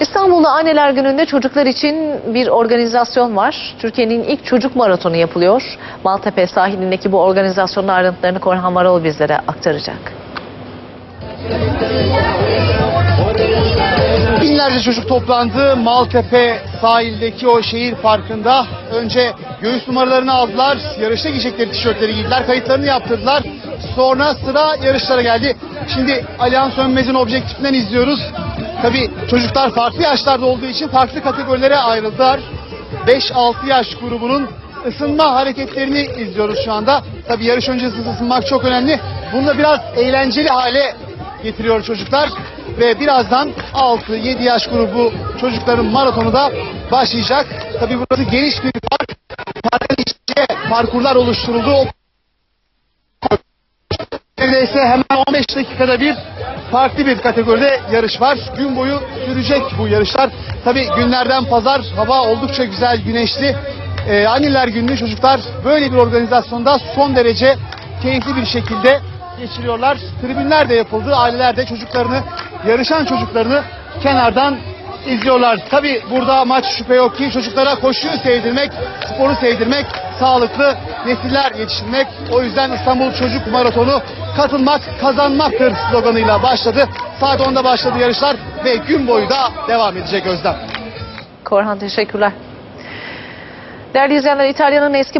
İstanbul'da Anneler Günü'nde çocuklar için bir organizasyon var. Türkiye'nin ilk çocuk maratonu yapılıyor. Maltepe sahilindeki bu organizasyonun ayrıntılarını Korhan Varol bizlere aktaracak. Binlerce çocuk toplandı Maltepe sahildeki o şehir parkında. Önce göğüs numaralarını aldılar, yarışta giyecekleri tişörtleri giydiler, kayıtlarını yaptırdılar. Sonra sıra yarışlara geldi. Şimdi Alihan Sönmez'in objektifinden izliyoruz. Tabii çocuklar farklı yaşlarda olduğu için farklı kategorilere ayrıldılar. 5-6 yaş grubunun ısınma hareketlerini izliyoruz şu anda. Tabii yarış öncesi ısınmak çok önemli. Bunu da biraz eğlenceli hale getiriyor çocuklar. Ve birazdan 6-7 yaş grubu çocukların maratonu da başlayacak. Tabii burası geniş bir park. Parkın içinde parkurlar oluşturuldu. Neredeyse hemen 15 dakikada bir farklı bir kategoride yarış var. Gün boyu sürecek bu yarışlar. Tabii günlerden pazar hava oldukça güzel, güneşli. Ee, anneler gününü çocuklar böyle bir organizasyonda son derece keyifli bir şekilde geçiriyorlar. Tribünler de yapıldı. Aileler de çocuklarını, yarışan çocuklarını kenardan izliyorlar. Tabii burada amaç şüphe yok ki çocuklara koşuyu sevdirmek, sporu sevdirmek, sağlıklı nesiller yetiştirmek. O yüzden İstanbul Çocuk Maratonu katılmak kazanmaktır sloganıyla başladı. Saat 10'da başladı yarışlar ve gün boyu da devam edecek Özlem. Korhan teşekkürler. Değerli izleyenler İtalya'nın eski